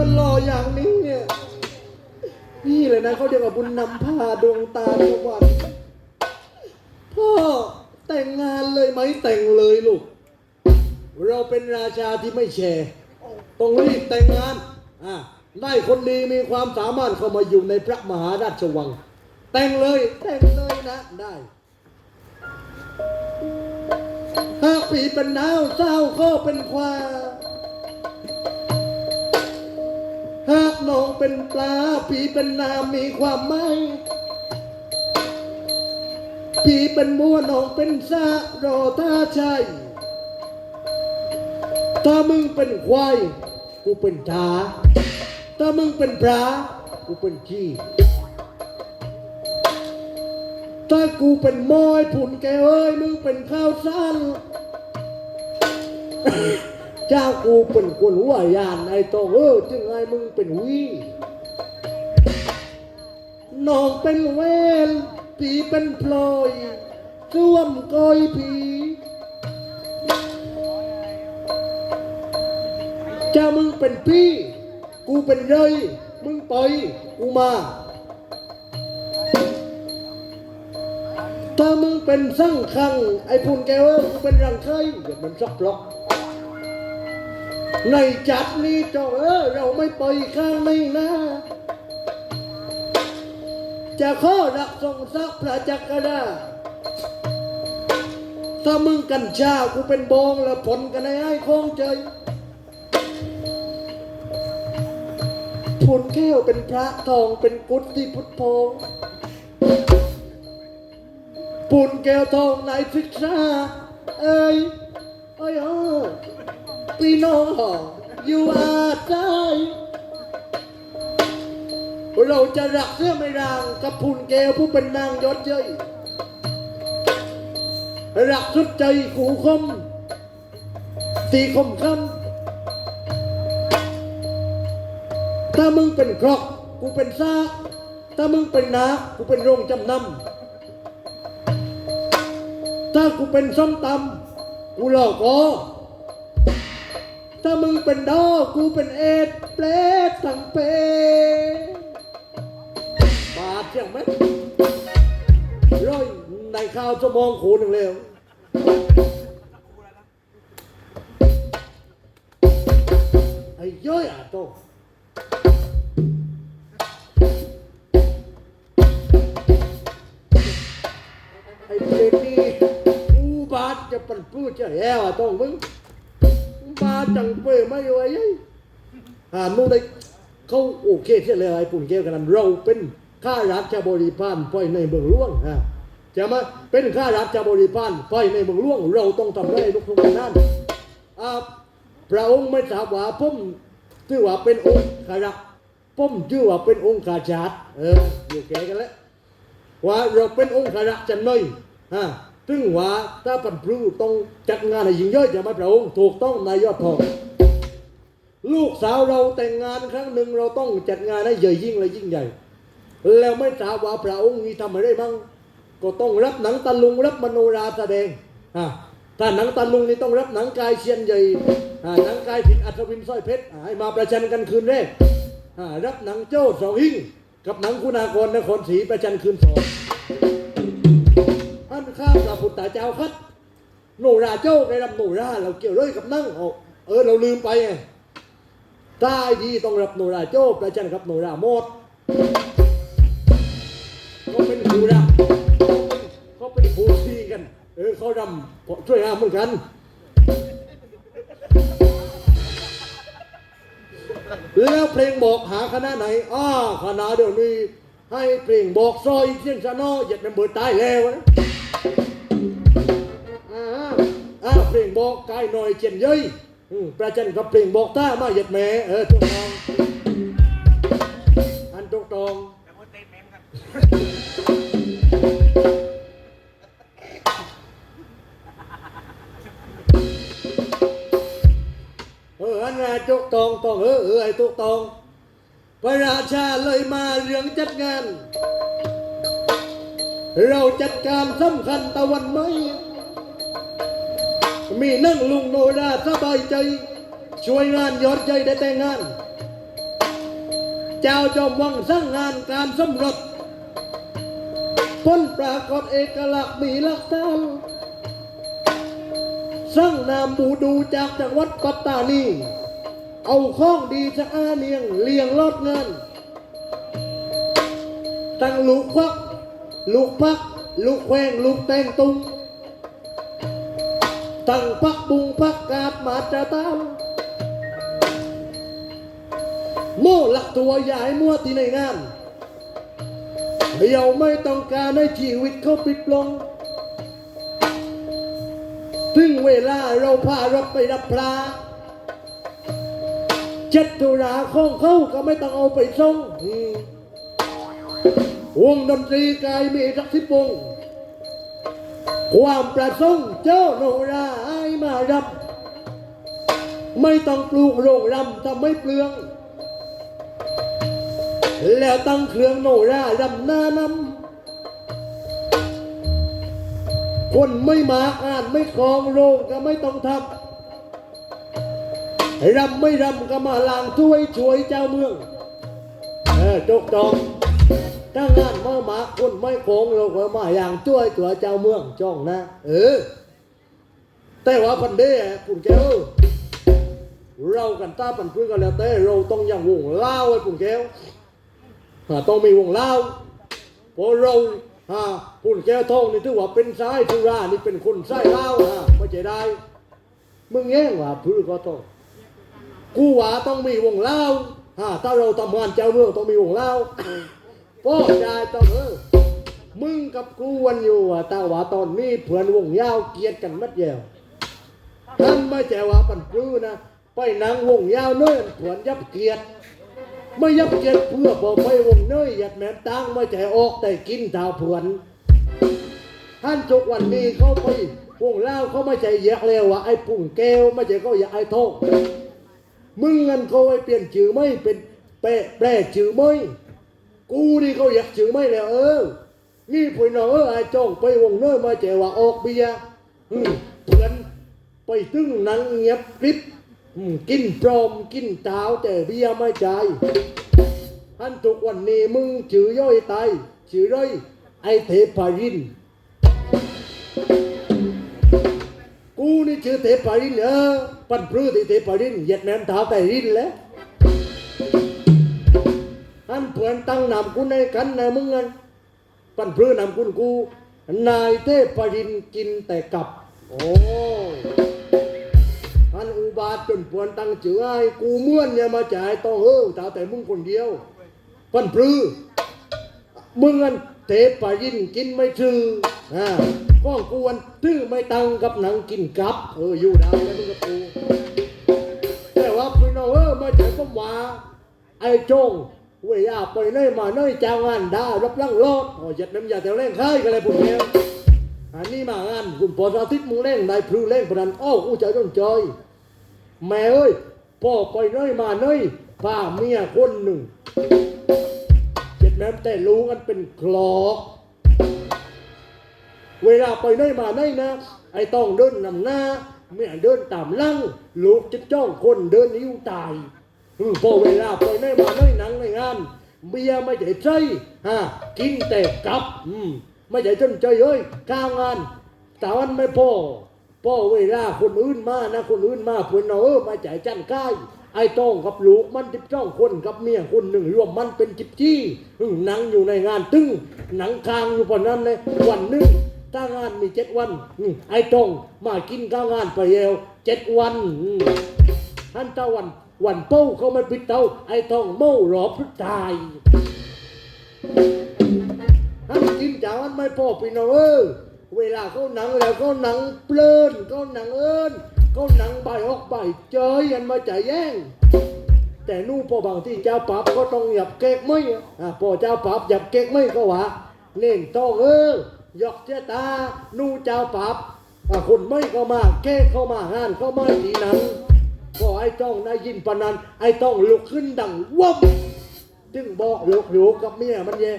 มันหล่ออย่างนี้เนี่ย นี่เลยนะเขาเรียกว่าบุญนำพาดวงตาสวรรค์พ่อแต่งงานเลยไหมแต่งเลยลูก เราเป็นราชาที่ไม่แชร์ต้องรีบแต่งงานอะได้คนดีมีความสามารถเข้ามาอยู่ในพระมหาราชวัง แต่งเลยแต่งเลยนะได้หากปีเป็นดาวเศร้าก็เป็นควาห น้องเป็นปลาปีเป็นน้ำมีความหมายปีเป็นมัวน้องเป็นซารอท่าใจถ้ามึงเป็นควายกูเป็นทาถ้ามึงเป็นปลากูเป็นขี้ถ้ากูเป็นมอยผุนแกเอ้ยมึงเป็นข้าวสั้น เจ้ากูเป็นคนหัวยานไอ้โตเออจึงไงมึงเป็นวีน้องเป็นเวนผีเป็นพลอยร่วมกอยผีเจ้ามึงเป็นพี่ กูเป็นเรยมึงปล่อยกูมาถ้ามึงเป็นสั่งคังไอ้พุนแกเออกูเป็นรังไข่เดี๋ยวมันซักล็อก ในจัดนี้เจ้าเออเราไม่ปล่อยข้างไม่นะจะข้อรักทรงสักพระจักรราถ้ามึงกันชากูเป็นบองแล้วผลกันให้ไอ้คงใจผลแก้วเป็นพระทองเป็นกุฏที่พุทโธปุ่นแก้วทองในศึกษาเอ้ยเอ้ย เออพี่น้องอยู่อาใจเราจะรักเสื้อไม่รางกับพุนแก้วผู้เป็นนางยศเย้ยรักสุดใจขู่คมตีคมคำถ้ามึงเป็นครอกกูเป็นซากถ้ามึงเป็นนากูเป็นโรงจำนำถ้ากูเป็นส้มตำกูหลอกอ๋อ ถ้ามึงเป็นดอกูเป็นเอ็ดเปรตสังเปบาดยังไหมร้อยในข่าวจะมองขนหนึ่งเร็วไอ้ย้อยอะโตไอ้เปรตนี่อูบาดจะเปันพูดจะแย่อะโต้อง มึง ba chẳng về mấy người ấy à นู่นได้เขาโอเคเสียเลยไอ้ปุ่นเกี่ยวกันนั้นเราเป็นข้าราชบริพารไปในเมืองหลวงฮะจะมาเป็นข้าราชบริพารไปในเมืองหลวง เราต้องทำได้ทุกทุกๆนั้นอ่าพระองค์ไม่ทราบว่าผมถือว่าเป็นองค์ขาราชผมถือว่าเป็นองค์ข้าราชเอออยู่แก่กันแล้วว่าเราเป็นองค์ขารักจันเลยฮะ ซึ่งว่าถ้าปันพลูต้องจัดงานให้ยิงย่อยจะไม่พระองค์ถูกต้องนายยอดทอง ลูกสาวเราแต่งงานครั้งหนึ่งเราต้องจัดงานให้ใหญ่ยิ่งและยิ่งใหญ่ แล้วไม่ทราบว่าพระองค์มีทำอะไรบ้างก็ต้องรับหนังตะลุงรับมโนราแสดงฮะถ้าหนังตะลุงนี่ต้องรับหนังกายเชียนใหญ่อ่าหนังกายผิดอัศวินสร้อยเพชรให้มาประชันกันคืนแรกอ่ารับหนังโจ้สองหิ่งกับหนังคุณากรนครศรีประชันคืนสอง พุทธเจ้าครับ โนราเจ้าได้รับโนราเราเกี่ยวเลยกับนั่งออกเออเราลืมไปไงตายดีต้องรับโนราโจ้ประจันกับโนราโมดเขาเป็นครูรำเขาเป็นครูซีกัน เออเขารำช่วยงานเหมือนกันแล้วเพลงบอกหาคณะไหนอ้าคณะเดี๋ยวนี้ ให้เพลงบอกซอยเสียงชะนออยากเป็นเบิดตายแล้วนะ เพลงบอกกายหน่อยเจนเย้ยประจันกับเพลงบอกต้ามาเหยียดแม่เออถูกต้องอันถูกต้องเอออันน่ะถูกตองตองเออเออไอ้ถูกตองพระราชาเลยมาเรื่องจัดงาน เราจัดการสำคัญตะวันไหม มีนั่งลุงโนราสบายใจ ช่วยงานยอดใจได้แต่งงาน เจ้าจอมวังสร้างงานการสำรวจพ้นปรากฏเอกลักษณ์มีลักษณะสร้างนามบูดูจากจังหวัดปัตตานี เอาข้องดีจากอาเนียงเลียงลอดเงิน ตั้งลูกควัก ลูกพัก ลูกแควงลูกแตงตุง ตั้งพักบุงพักกาดมาจะตามโม่หลักตัวใหญ่มั่วที่ในงานเราไม่ต้องการให้ชีวิตเขาปิดลง ถึงเวลาเราพารถไปรับปลาเจ็ดตุลาของเขาก็ไม่ต้องเอาไปส่งวงดนตรีกายมีสักสิบวง ความประสงค์เจ้าโนราให้มารับไม่ต้องปลูกโรงรำทำไม่เปลือง แล้วตั้งเครื่องโนรารำหน้านำคนไม่มาอ่านไม่คลองโรงก็ไม่ต้องทำรำไม่รำก็มาลางถ้วยช่วยเจ้าเมือง เออจกจอง ถ้างานมาหมาคนไม่คลองเราก็มาอย่างช่วยตัวเจ้าเมืองจ้องนะ เออ แต่ว่าพันเด้ปุ่นแก้วเรากันตาปันพื้นกันแล้วแต่เราต้องยังวงเล่าไอ้ปุ่นแก้วอ่าต้องมีวงเล่าเพราะเราอ่าคุณแก้วทองนี่ถือว่าเป็นสายธุรานี่เป็นคนสายเล่าอะไม่ใช่ได้มึงแย่งว่าพื้นก็ต้องกูว่าต้องมีวงเล่าอ่าถ้าเราทำงานเจ้าเมืองต้องมีวงเล่า พ่อใจายต้องเออมึงกับกูวันอยู่อะต่ว่าตอนนี้เพื่อนวงยาวเกียดกันมัดเดียวท่านไม่ใช่ว่าปันพื้นะ ไปนั่งวงยาวเนิ่นเพื่อนยับเกียดไม่ยับเกียดเพื่อบอกไปวงเนยหยัดแหนมตังไม่ใจออกแต่กินดาวผวนท่านจุกวันนี้เขาไปวงเล่าเขาไม่ใจแยกแล้วว่าไอ้ปุ่งแก้วไม่ใจเขาอยากไอ้ทองมึงเงินเขาไปเปลี่ยนชื่อไม่เป็นแปะแปลชื่อไม่ กูนี่เขาอยากชื่อไม่แล้วเออนี่พี่น้องเออไอ้จ้องไปวงเนยมาใจว่าออกเบียร์เพื่อนไปตึ้งนังเงียบกริบกินปลอมกินเท้าแต่เบียร์ไม่ใจท่านทุกวันนี้มึงชื่อย่อยตายชื่อร้อยไอเทพาริน กูนี่ชื่อเทพารินเออปันพรื้ที่เทพารินเหยียดแหนมเท้าแต่รินแล้ว ท่านเพื่อนตั้งนามกูในกันนมึงงันปันพรื้นามคุณกู นายเทพรินกินแต่กับ โอ้ยอันอุบาทจนปวนตั้งจือไอ้กูเมื่อนอย่ามาจ่ายต้องเออแต่แต่มึงคนเดียว ปันปลือมึงอันเทปปายินกินไม่ชื่ออ่าก้องกวนตื้อไม่ตังกับหนังกินกับ เอออยู่ได้แล้วมึงกับกูแต่ว่าพี่น้องเออมาจ่ายก็ว่าไอ้จง เวียไปเน่มาเน่เจ้างานได้รับลังรอดโอ้ยยัดน้ำยาแถวเล่งค่ายกันเลยพวกเนี้ยอันนี้มางานคุณปอสาธิตมึงเล่นได้พลูเล่นพนันอ้อกูใจต้นจอยแม่เอ้ยพ่อไปน้อยมาน้อยพาเมียคนหนึ่งเจ็ดแม่แต่รู้กันเป็นคลอกเวลาไปน้อยมาน้อยนะไอ้ต้องเดินนำหน้าเมียเดินตามลังลูกจะจ้องคนเดินนิ้วตาย พอเวลาไปน้อยมาน้อยหนังในงานเบียไม่ได้ใจฮะกินแต่กับไม่ใช่จนใจเอ้ยก้าวงานแต่วันไม่พอพ่อเวลาคนอื่นมานะคนอื่นมาเพื่อนเออมาจ่ายจันก้ายไอ้ต้องกับลูกมันจิบจ้องคนกับเมียคนหนึ่งรวมมันเป็นจิบจี้หนังอยู่ในงานตึ้งหนังคางอยู่ปนนั้นเลยวันหนึ่งถ้างานมีเจ็ดวันไอ้ต้องมากินข้าวงานไปเอวเจ็ดวันท่านตะวัน วันเป้เขาม่ปิดเตาไอ้ต้องเมาหลอพฤตายท่านกินจากมันไม่พอพี่น้องเออเวลาเขาหนังแล้วเขาหนังเปลินเขาหนังเอิญเขาหนังใบออกใบเจยกันมาจะแย่ง แต่นู่พอบางที่เจ้าปับก็ต้องหยับเก๊กไม่อะพอเจ้าปับหยับเก๊กไม่ก็ว่าเน่นต้องเออหยอกเจ้าตา นู่เจ้าปับคนไม่ก็มาเก๊กเข้ามางานเข้ามาทีนั้น ก็ไอ้ต้องได้ยินปานนั้น ไอ้ต้องลุกขึ้นดังวับจึงบอกลูกลูกกับเมียมันเย่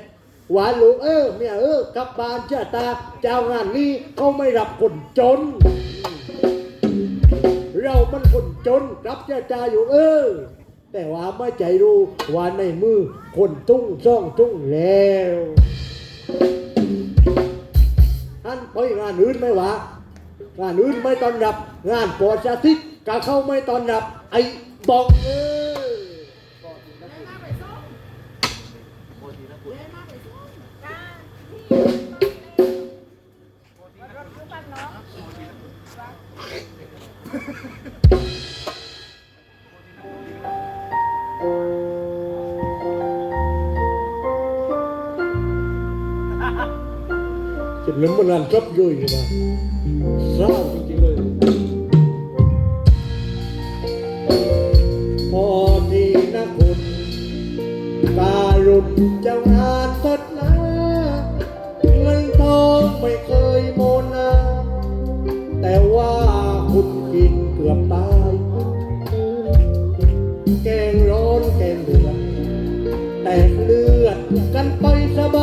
หวานลูกเออเมียเออกลับบ้านเจ้าตา เจ้างานนี้เขาไม่รับคนจน เรามันคนจนกลับเจ้าตาอยู่เออ แต่ว่าไม่ใจรู้ว่าในมือคนตุ้งซ่องตุ้งแล้วอันไปงานอื่นไหมวะงานอื่นไม่ต้อนรับ งานปอดชาติ กะเข้าไม่ตอนรับ ไอ้บอกเออจะเหมือนมันงานจบยุ่ยมาเศร้า เจ้างานสดนะเงินทองไม่เคยโมนา แต่ว่าคุณกินเกือบตาย แกงร้อนแกงเดือดแตกเลือดกันไปสบาย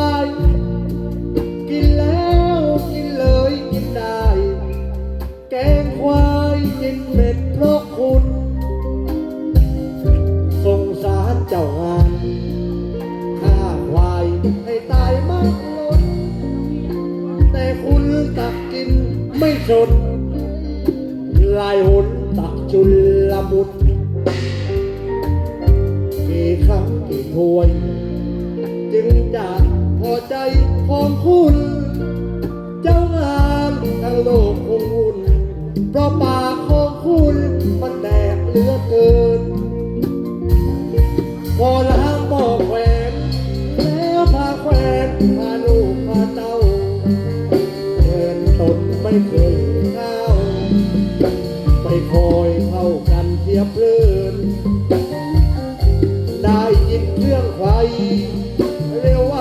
ยเข้ากันเทียเพลิน ได้ยินเครื่องไฟเร็วไว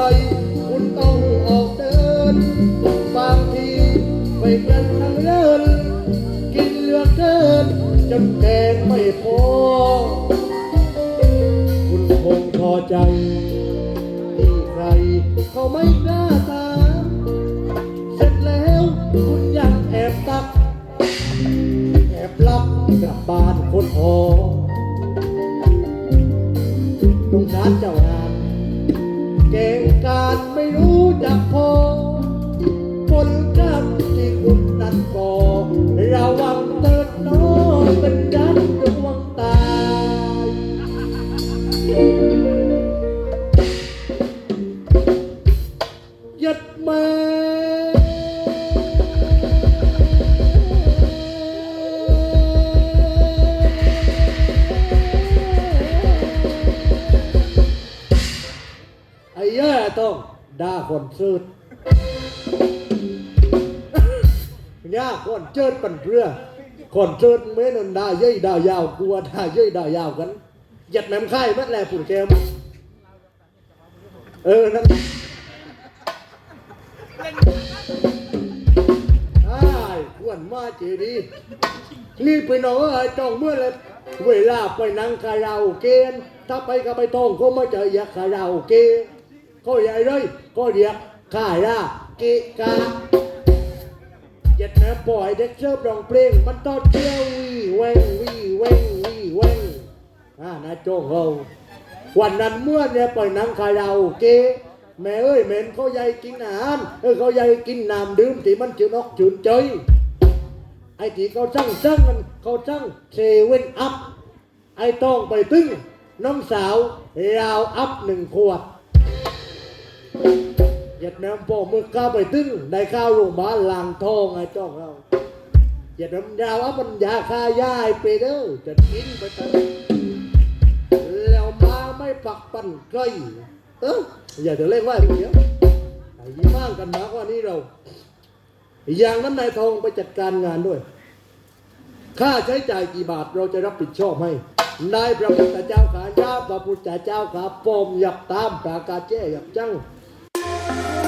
คุณต้องออกเดิน บางทีไปกันทั้งเดินกินเหลือเกินจนแกงไม่พอ คุณคงพอใจ กลับบ้านคนหอต คนซื้อย่าคนเจิดปันเพื่อคนเจิดเมื่อนันดาเย้ดายาวกลัวดาเย้ดายาวกันหยัดแหมมค่ายมัดแลปุ่นแกมเออนั่นใช่ควรมาเจดีนี่ไปนองเอ้จ้องเมื่อเลยเวลาไปนั่งคาราโอเกะถ้าไปก็ไปต้องก็ไม่เจออยากคาราโอเกะ ก็ใหญ่เลยก็เรียกคาราเกกาเจ็ดนะปล่อยเด็กเชิบร้องเพลง มันต้องเที่ยววีแวงวีแวงวีแวงอ่านะโจงเราวันนั้นเมื่อเนี่ยไปนั่งคาราโอเกะแม่เอ้ยเหม็นเขาใหญ่กินอาหารเออเขาใหญ่กินน้ำดื่มที่มันจืดนอกจืดใจไอ้ที่เขาสั่งสั่งมันเขาสั่งเซเว่นอัพไอ้ต้องไปตึ้งน้องสาวราวอัพหนึ่งขวด เหยียดแมวพ่อมือก้าวไปตึ้งได้ข้าวโรงพยาบาลลางทองไอ้จ้องเราเหยียดแมวราวอัพมันยาคายาไอ้ไปเด้อจะกินไปเถอะแล้วมาไม่ปักปั่นใกล้เอออย่าจะเล่นว่าอย่างเดียวไอ้ยี่มากกันมากว่านี้เรา อย่างนั้นนายทองไปจัดการงานด้วย ค่าใช้จ่ายกี่บาทเราจะรับผิดชอบให้นายพระพุทธเจ้าขาญาพระพุทธเจ้าขาปอมหยับตามปรากาแจ้หยับจัง thank you